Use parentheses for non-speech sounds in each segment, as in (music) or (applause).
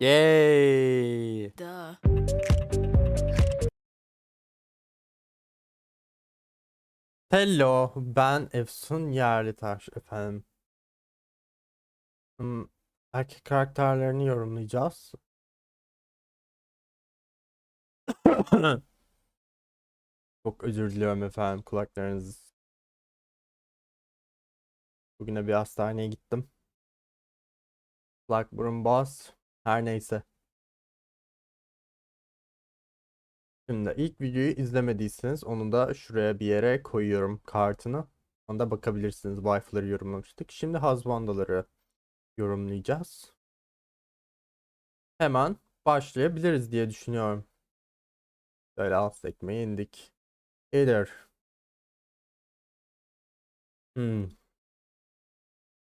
Yay! Duh. Hello, ben Efsun Yerlitaş efendim. Hmm, erkek karakterlerini yorumlayacağız. (coughs) Çok özür diliyorum efendim kulaklarınız. Bugüne bir hastaneye gittim. Kulak burun boğaz. Her neyse. Şimdi ilk videoyu izlemediyseniz onu da şuraya bir yere koyuyorum kartını. Onda bakabilirsiniz. Wife'ları yorumlamıştık. Şimdi Hazbandaları yorumlayacağız. Hemen başlayabiliriz diye düşünüyorum. Böyle alt sekmeye indik. Either. Hmm.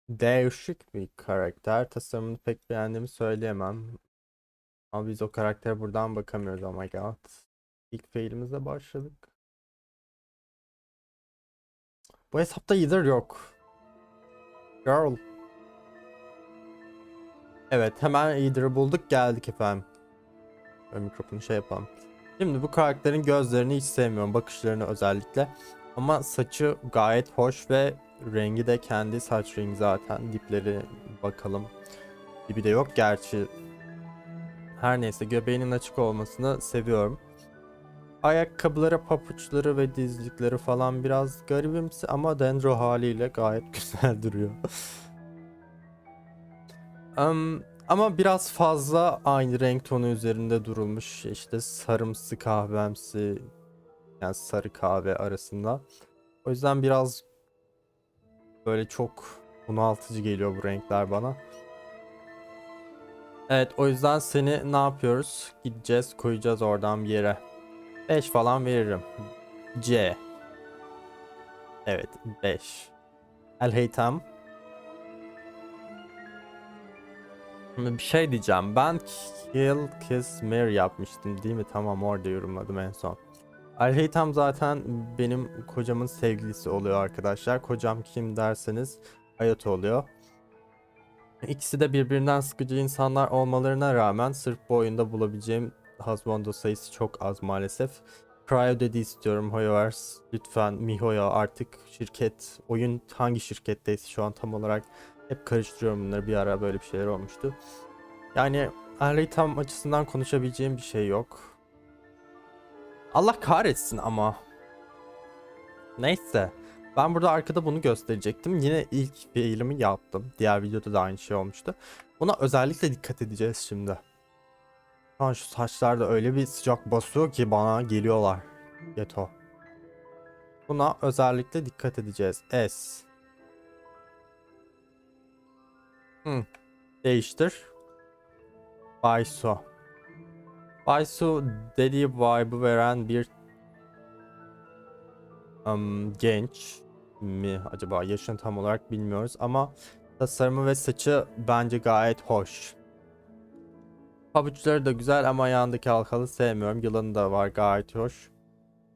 Değişik bir karakter. Tasarımını pek beğendiğimi söyleyemem. Ama biz o karaktere buradan bakamıyoruz. Oh my god. İlk fail'imize başladık. Bu hesapta either yok. Girl. Evet hemen either'ı bulduk geldik efendim. Böyle mikrofonu şey yapalım. Şimdi bu karakterin gözlerini hiç sevmiyorum. Bakışlarını özellikle. Ama saçı gayet hoş ve rengi de kendi saç rengi zaten. Dipleri bakalım. Dibi de yok gerçi. Her neyse göbeğinin açık olmasını seviyorum. Ayakkabıları, papuçları ve dizlikleri falan biraz garibimsi ama dendro haliyle gayet (laughs) güzel duruyor. Am, ama biraz fazla aynı renk tonu üzerinde durulmuş. İşte sarımsı kahvemsi yani sarı kahve arasında. O yüzden biraz böyle çok bunaltıcı geliyor bu renkler bana. Evet o yüzden seni ne yapıyoruz? Gideceğiz koyacağız oradan bir yere. 5 falan veririm. C. Evet 5. El Heytem. Şimdi bir şey diyeceğim. Ben Kill Kiss Mary yapmıştım değil mi? Tamam orada yorumladım en son. El Heytem zaten benim kocamın sevgilisi oluyor arkadaşlar. Kocam kim derseniz Hayato oluyor. İkisi de birbirinden sıkıcı insanlar olmalarına rağmen sırf bu oyunda bulabileceğim husbando sayısı çok az maalesef. Cryo dedi istiyorum Hoyoverse. Lütfen Miho'ya artık şirket, oyun hangi şirketteyse şu an tam olarak hep karıştırıyorum bunları. Bir ara böyle bir şeyler olmuştu. Yani Erley tam açısından konuşabileceğim bir şey yok. Allah kahretsin ama. Neyse. Ben burada arkada bunu gösterecektim. Yine ilk failimi yaptım. Diğer videoda da aynı şey olmuştu. Buna özellikle dikkat edeceğiz şimdi. Şu an şu saçlar da öyle bir sıcak basıyor ki bana geliyorlar. Yeto. Buna özellikle dikkat edeceğiz. S. Hmm. Değiştir. Baysu. Baysu dediği vibe'ı veren bir um, genç mi acaba yaşını tam olarak bilmiyoruz ama tasarımı ve saçı bence gayet hoş. Pabuçları da güzel ama ayağındaki halkalı sevmiyorum. Yılanı da var gayet hoş.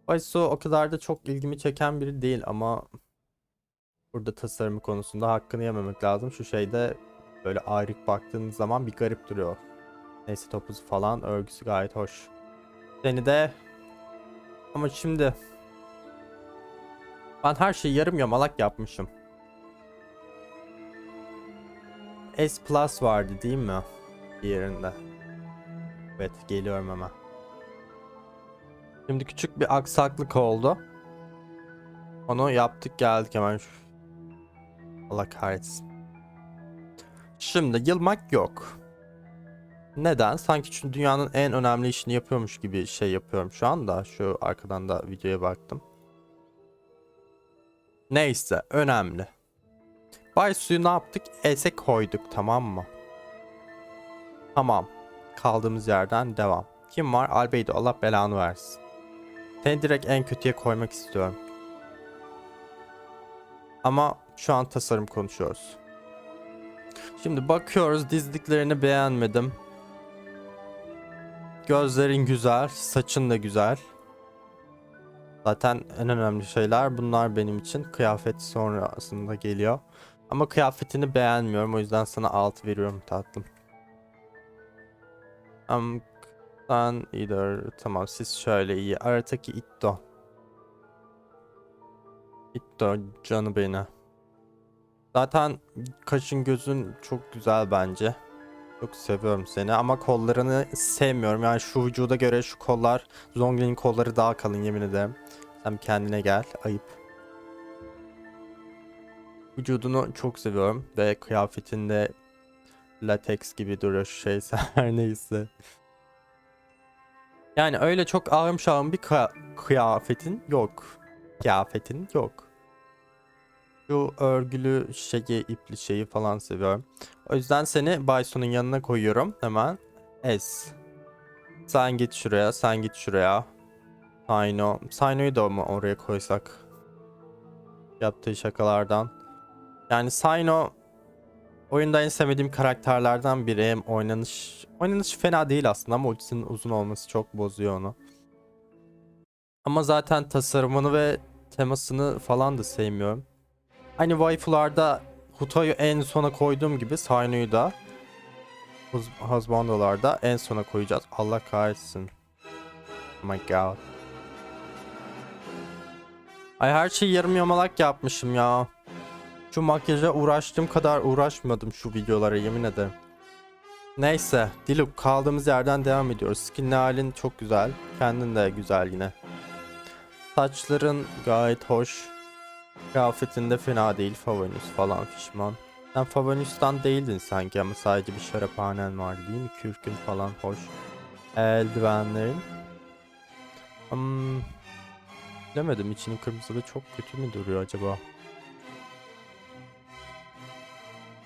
Baysu o kadar da çok ilgimi çeken biri değil ama burada tasarımı konusunda hakkını yememek lazım. Şu şeyde böyle ayrık baktığınız zaman bir garip duruyor. Neyse topuzu falan örgüsü gayet hoş. Seni de ama şimdi ben her şeyi yarım yamalak yapmışım. S Plus vardı değil mi? Diğerinde. Evet geliyorum hemen. Şimdi küçük bir aksaklık oldu. Onu yaptık geldik hemen. Allah kahretsin. Şimdi yılmak yok. Neden? Sanki dünyanın en önemli işini yapıyormuş gibi şey yapıyorum şu anda. Şu arkadan da videoya baktım. Neyse önemli. Bay suyu ne yaptık? Ese koyduk tamam mı? Tamam. Kaldığımız yerden devam. Kim var? Albedo Allah belanı versin. Seni direkt en kötüye koymak istiyorum. Ama şu an tasarım konuşuyoruz. Şimdi bakıyoruz dizdiklerini beğenmedim. Gözlerin güzel, saçın da güzel. Zaten en önemli şeyler bunlar benim için. Kıyafet sonrasında geliyor. Ama kıyafetini beğenmiyorum o yüzden sana 6 veriyorum tatlım. Um, sen either tamam siz şöyle iyi. Aradaki Itto. Itto canı beni. Zaten kaşın gözün çok güzel bence. Çok seviyorum seni ama kollarını sevmiyorum. Yani şu vücuda göre şu kollar Zongli'nin kolları daha kalın yemin ederim. Sen kendine gel. Ayıp. Vücudunu çok seviyorum ve kıyafetinde lateks gibi duruyor şu (laughs) şeyse her neyse. Yani öyle çok ağım şağım bir kıya- kıyafetin yok. Kıyafetin yok. Şu örgülü şeyi, ipli şeyi falan seviyorum. O yüzden seni Bison'un yanına koyuyorum hemen. Es. Sen git şuraya, sen git şuraya. Sino. Sino'yu da mı oraya koysak? Yaptığı şakalardan. Yani Sino oyunda en sevmediğim karakterlerden biri. Hem oynanış oynanış fena değil aslında ama ultisinin uzun olması çok bozuyor onu. Ama zaten tasarımını ve temasını falan da sevmiyorum. Hani waifularda Huta'yı en sona koyduğum gibi Sino'yu da Hus- Husbando'larda en sona koyacağız. Allah kahretsin. Oh my god. Ay her şeyi yarım yamalak yapmışım ya. Şu makyaja uğraştığım kadar uğraşmadım şu videolara yemin ederim. Neyse Diluk kaldığımız yerden devam ediyoruz. Skinli halin çok güzel. Kendin de güzel yine. Saçların gayet hoş. Kıyafetin de fena değil. Favonus falan fişman. Sen Favonus'tan değildin sanki ama sadece bir şaraphanen var değil mi? Kürkün falan hoş. Eldivenlerin. Hmm, bilemedim içinin kırmızılı çok kötü mü duruyor acaba?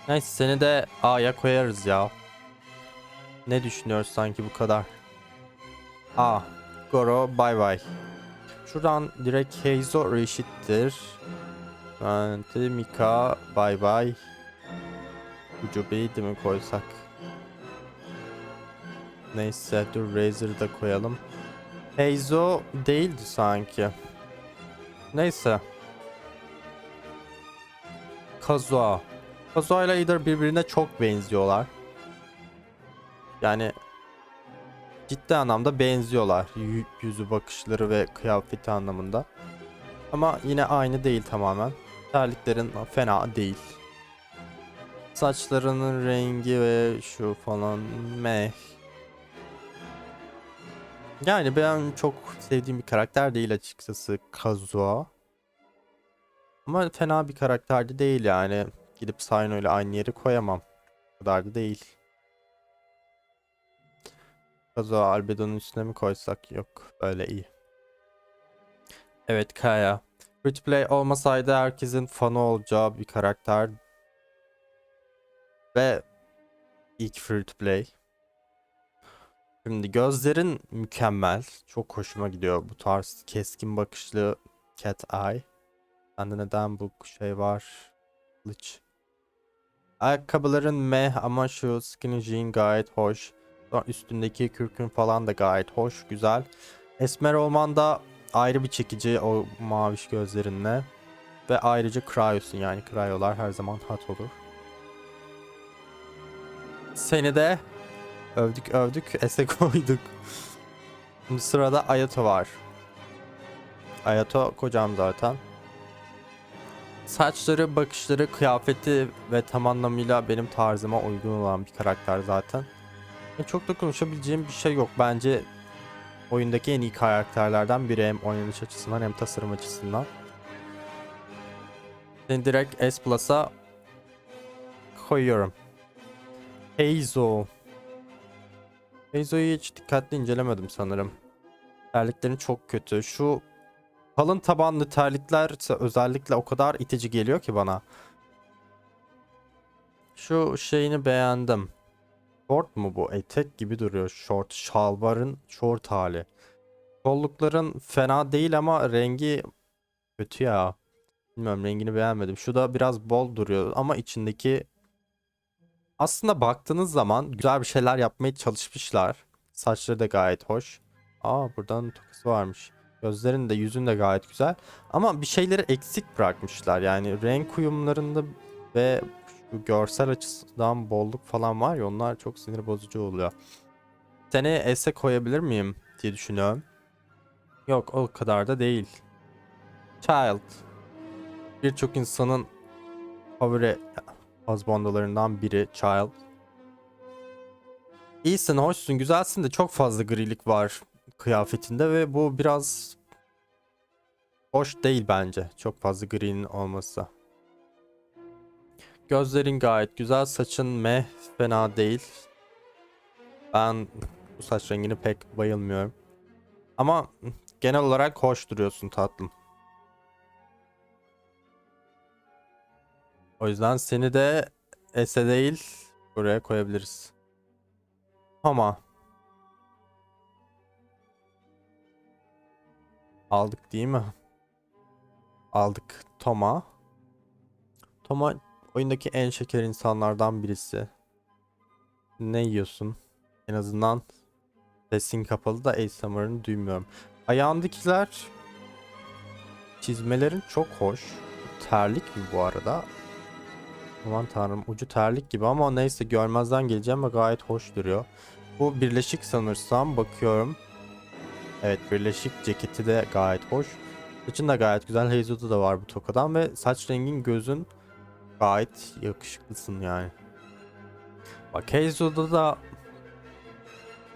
Neyse seni de A'ya koyarız ya. Ne düşünüyoruz sanki bu kadar? A. Goro bay bay. Şuradan direkt Heizo Reşit'tir. Bente Mika bay bay. Ucube'yi de mi koysak? Neyse dur Razor'ı da koyalım. Heizo değildi sanki. Neyse. Kazuha. Kazuha ile Either birbirine çok benziyorlar. Yani ciddi anlamda benziyorlar. Yü- yüzü bakışları ve kıyafeti anlamında. Ama yine aynı değil tamamen. Terliklerin fena değil. Saçlarının rengi ve şu falan meh. Yani ben çok sevdiğim bir karakter değil açıkçası Kazuha. Ama fena bir karakter de değil yani. Gidip Sino ile aynı yeri koyamam. O kadar da değil. Kazuha Albedo'nun üstüne mi koysak? Yok. Böyle iyi. Evet Kaya. Free to play olmasaydı herkesin fanı olacağı bir karakter. Ve ilk free play. Şimdi gözlerin mükemmel. Çok hoşuma gidiyor bu tarz keskin bakışlı cat eye. Bende neden bu şey var? Kılıç. Ayakkabıların meh ama şu skinny jean gayet hoş. Üstündeki kürkün falan da gayet hoş, güzel. Esmer olman da ayrı bir çekici o maviş gözlerinle. Ve ayrıca Cryos'un yani Cryo'lar her zaman hot olur. Seni de övdük övdük (laughs) ese koyduk. Şimdi sırada Ayato var. Ayato kocam zaten. Saçları, bakışları, kıyafeti ve tam anlamıyla benim tarzıma uygun olan bir karakter zaten. Çok da konuşabileceğim bir şey yok. Bence oyundaki en iyi karakterlerden biri hem oynanış açısından hem tasarım açısından. Seni direkt S Plus'a koyuyorum. Heizo. Heizo'yu hiç dikkatli incelemedim sanırım. Terliklerin çok kötü. Şu kalın tabanlı terlikler özellikle o kadar itici geliyor ki bana. Şu şeyini beğendim. Short mu bu? Etek gibi duruyor. Short. Şalvarın short hali. Kollukların fena değil ama rengi kötü ya. Bilmiyorum rengini beğenmedim. Şu da biraz bol duruyor ama içindeki aslında baktığınız zaman güzel bir şeyler yapmaya çalışmışlar. Saçları da gayet hoş. Aa buradan tokası varmış. Gözlerin de yüzün de gayet güzel. Ama bir şeyleri eksik bırakmışlar. Yani renk uyumlarında ve şu görsel açıdan bolluk falan var ya onlar çok sinir bozucu oluyor. seneye S'e koyabilir miyim diye düşünüyorum. Yok o kadar da değil. Child. Birçok insanın favori husbandolarından biri Child. İyisin, hoşsun, güzelsin de çok fazla grilik var kıyafetinde ve bu biraz hoş değil bence. Çok fazla gri'nin olması. Gözlerin gayet güzel, saçın meh fena değil. Ben bu saç rengini pek bayılmıyorum. Ama genel olarak hoş duruyorsun tatlım. O yüzden seni de S'e değil buraya koyabiliriz. Ama aldık değil mi? Aldık. Toma. Toma oyundaki en şeker insanlardan birisi. Ne yiyorsun? En azından sesin kapalı da ASMR'ını duymuyorum. Ayağındakiler çizmelerin çok hoş. Terlik mi bu arada? Aman tanrım ucu terlik gibi ama neyse görmezden geleceğim ve gayet hoş duruyor. Bu birleşik sanırsam bakıyorum. Evet birleşik ceketi de gayet hoş. Saçın da gayet güzel. Hazel'da da var bu tokadan ve saç rengin gözün gayet yakışıklısın yani. Bak Hazel'da da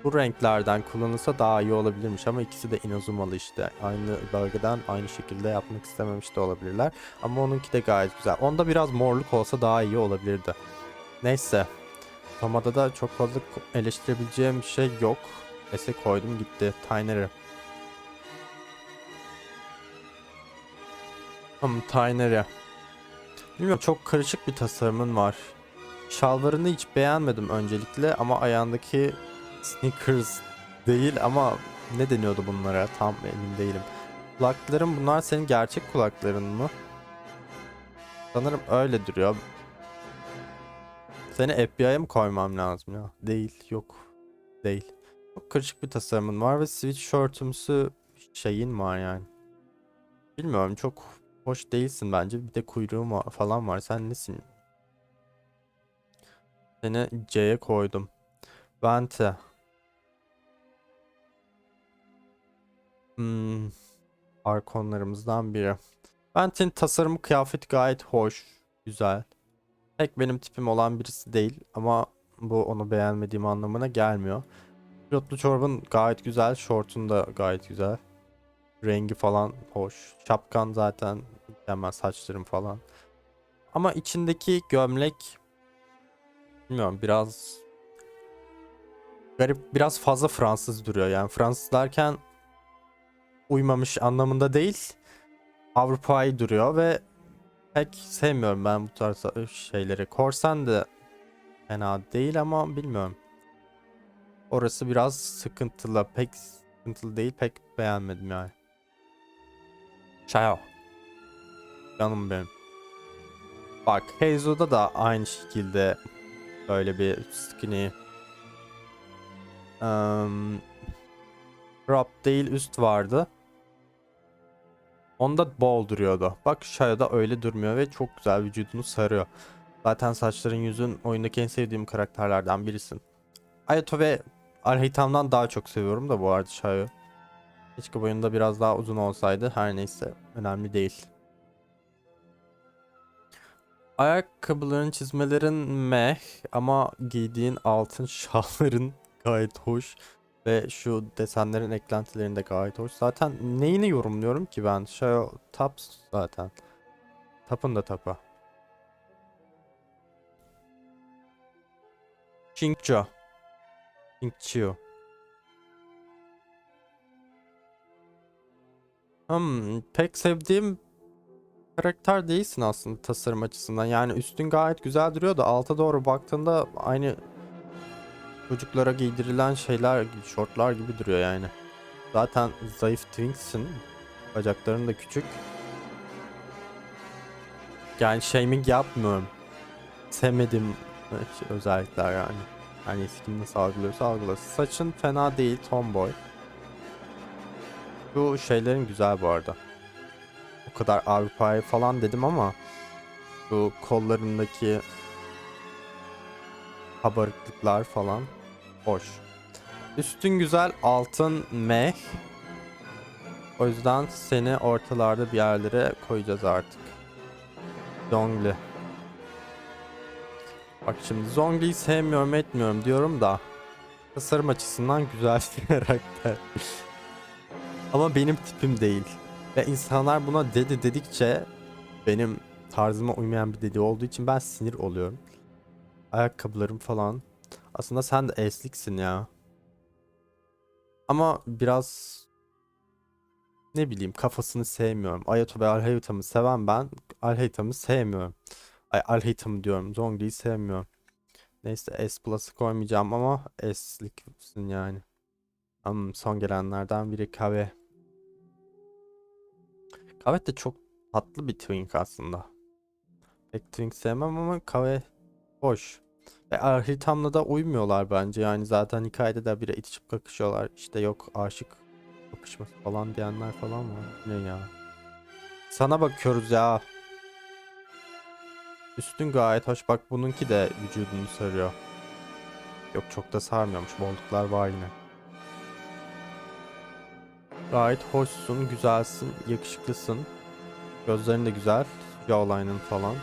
bu renklerden kullanılsa daha iyi olabilirmiş ama ikisi de Inazumalı işte. Aynı bölgeden aynı şekilde yapmak istememiş de olabilirler. Ama onunki de gayet güzel. Onda biraz morluk olsa daha iyi olabilirdi. Neyse. Tomada da çok fazla eleştirebileceğim bir şey yok. Ese koydum gitti. Tiner'ı. Hmm, Tiner'ı. Bilmiyorum çok karışık bir tasarımın var. Şalvarını hiç beğenmedim öncelikle ama ayağındaki sneakers değil ama ne deniyordu bunlara tam emin değilim. Kulakların bunlar senin gerçek kulakların mı? Sanırım öyle duruyor. Seni FBI'ye mı koymam lazım ya? Değil, yok. Değil. Çok karışık bir tasarımın var ve sweatshirtümsü şeyin var yani. Bilmiyorum çok hoş değilsin bence. Bir de kuyruğun var, falan var. Sen nesin? Seni C'ye koydum. Vente. Hmm, arkonlarımızdan biri. Vente'nin tasarımı kıyafeti gayet hoş. Güzel. Pek benim tipim olan birisi değil ama bu onu beğenmediğim anlamına gelmiyor. Pilotlu çorabın gayet güzel. Şortun da gayet güzel. Rengi falan hoş. Şapkan zaten mükemmel saçlarım falan. Ama içindeki gömlek bilmiyorum biraz garip biraz fazla Fransız duruyor. Yani Fransız derken uymamış anlamında değil. Avrupa'yı duruyor ve pek sevmiyorum ben bu tarz şeyleri. Korsan da fena değil ama bilmiyorum. Orası biraz sıkıntılı. Pek sıkıntılı değil. Pek beğenmedim yani. Ciao. Canım benim. Bak Heizo'da da aynı şekilde böyle bir skinny um, crop değil üst vardı. Onda bol duruyordu. Bak Shaya'da öyle durmuyor ve çok güzel vücudunu sarıyor. Zaten saçların yüzün oyundaki en sevdiğim karakterlerden birisin. Ayato ve Alhitam'dan daha çok seviyorum da bu arada Shaya'yı. Keşke boyunda biraz daha uzun olsaydı. Her neyse önemli değil. Ayakkabıların çizmelerin meh ama giydiğin altın şalların (laughs) gayet hoş. Ve şu desenlerin eklentilerin de gayet hoş. Zaten neyini yorumluyorum ki ben? Şey Taps zaten. Tapın da tapa. Chinkcho. Chinkcho. Hmm, pek sevdiğim karakter değilsin aslında tasarım açısından. Yani üstün gayet güzel duruyor da alta doğru baktığında aynı çocuklara giydirilen şeyler, şortlar gibi duruyor yani. Zaten zayıf Twinksin. Bacakların da küçük. Yani shaming yapmıyorum. Sevmediğim şey- özellikler yani. Hani kim nasıl algılıyorsa algılasın. Saçın fena değil, tomboy. Bu şeylerin güzel bu arada. O kadar Avrupa'yı falan dedim ama bu kollarındaki kabarıklıklar falan hoş. Üstün güzel altın meh. O yüzden seni ortalarda bir yerlere koyacağız artık. Zongli. Bak şimdi Zongli'yi sevmiyorum etmiyorum diyorum da tasarım açısından güzel bir (laughs) karakter. Ama benim tipim değil. Ve insanlar buna dedi dedikçe benim tarzıma uymayan bir dedi olduğu için ben sinir oluyorum. Ayakkabılarım falan. Aslında sen de esliksin ya. Ama biraz ne bileyim kafasını sevmiyorum. Ayato ve Alhaytam'ı seven ben Alhaytam'ı sevmiyorum. Ay Alhaytam'ı diyorum. Zhongli'yi sevmiyorum. Neyse S Plus'ı koymayacağım ama S'liksin yani. Hmm, son gelenlerden biri Kave. Kave de çok tatlı bir twink aslında. Pek twink sevmem ama Kave hoş. Ve Alhaytam'la da uymuyorlar bence yani zaten hikayede de bire itişip kakışıyorlar. İşte yok aşık kapışması falan diyenler falan var. Ne ya? Sana bakıyoruz ya. Üstün gayet hoş. Bak bununki de vücudunu sarıyor. Yok çok da sarmıyormuş. Bolluklar var yine. Gayet hoşsun, güzelsin, yakışıklısın. Gözlerin de güzel. Jawline'ın falan.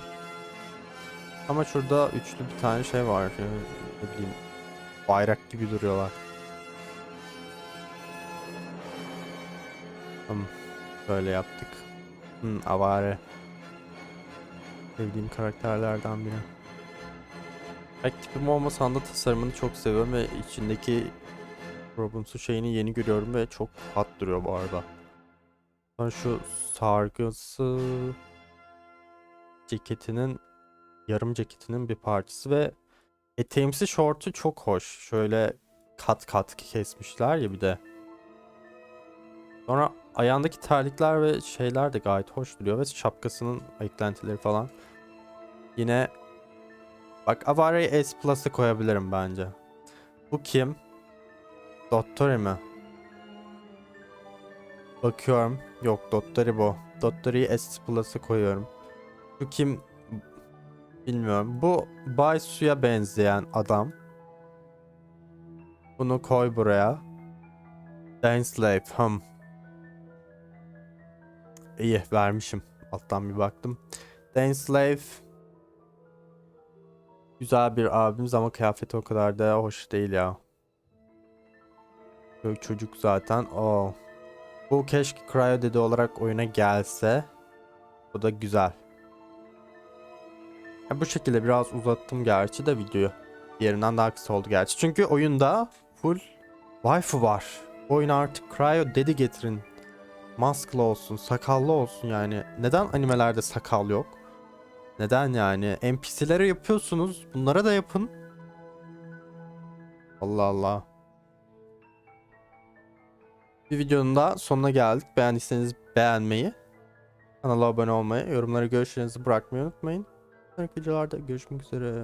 Ama şurada üçlü bir tane şey var. Yani, ne bileyim. Bayrak gibi duruyorlar. Hmm, böyle yaptık. Hmm, avare. Sevdiğim karakterlerden biri. Pek tipim olmasa da tasarımını çok seviyorum ve içindeki Robinson şeyini yeni görüyorum ve çok hot duruyor bu arada. Sonra şu sargısı ceketinin yarım ceketinin bir parçası ve eteğimsi şortu çok hoş. Şöyle kat kat kesmişler ya bir de. Sonra ayağındaki terlikler ve şeyler de gayet hoş duruyor ve şapkasının eklentileri falan. Yine bak Avare'yi S Plus'a koyabilirim bence. Bu kim? Dottori mi? Bakıyorum. Yok Dottori bu. Dottori'yi S Plus'a koyuyorum. Bu kim? Bilmiyorum. Bu Baysu'ya benzeyen adam. Bunu koy buraya. Dainsleif. Hmm. İyi vermişim. Alttan bir baktım. Dainsleif. Güzel bir abimiz ama kıyafeti o kadar da hoş değil ya. Çocuk zaten. O. Bu keşke Cryo dedi olarak oyuna gelse. Bu da güzel. Ya bu şekilde biraz uzattım gerçi de videoyu. Diğerinden daha kısa oldu gerçi. Çünkü oyunda full waifu var. Bu oyuna artık Cryo dedi getirin. Masklı olsun, sakallı olsun yani. Neden animelerde sakal yok? Neden yani? NPC'lere yapıyorsunuz. Bunlara da yapın. Allah Allah. Bir videonun da sonuna geldik. Beğendiyseniz beğenmeyi, kanala abone olmayı, yorumlara görüşlerinizi bırakmayı unutmayın. Sonraki videolarda görüşmek üzere.